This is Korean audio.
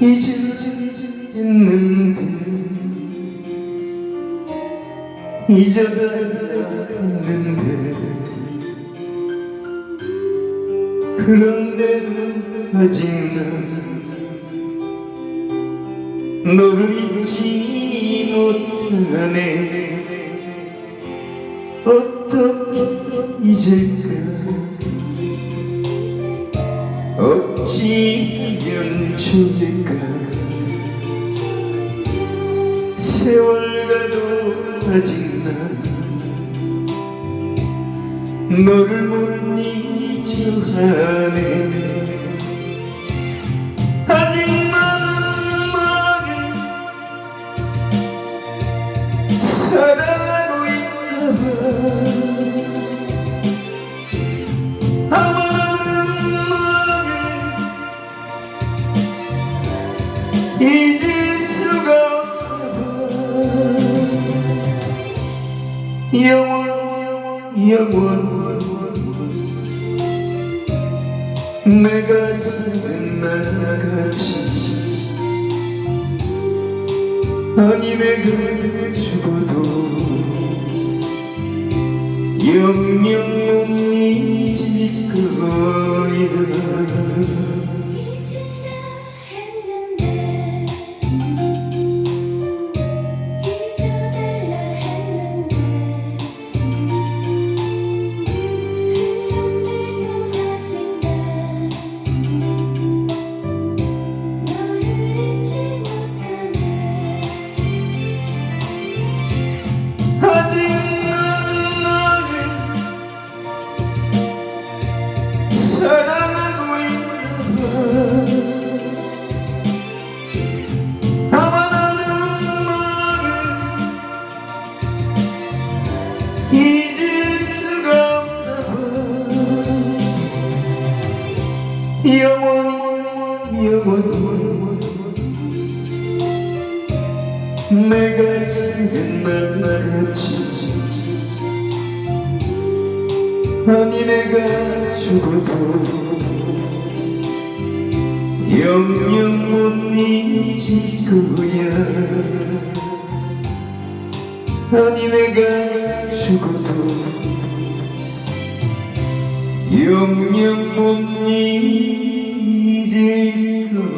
잊었는데 잊어달랐는데. 그런데도 아직 난 너를 잊지 못하네. 어떻게 잊을까 어찌하면 좋을까 세월 가도 아직 난 너를 못 잊어가네 아직 많은 말을 사랑하고 있나봐 잊을 수가 영원 영원 내가 쓰는 날같이 아니 내가 죽어도 영영 영원히 영원히 내가 쓰는 말같이 아니 내가 죽어도 영영 못 잊을 거야. 아니 내가 죽어도 영영 못 잊을 거야.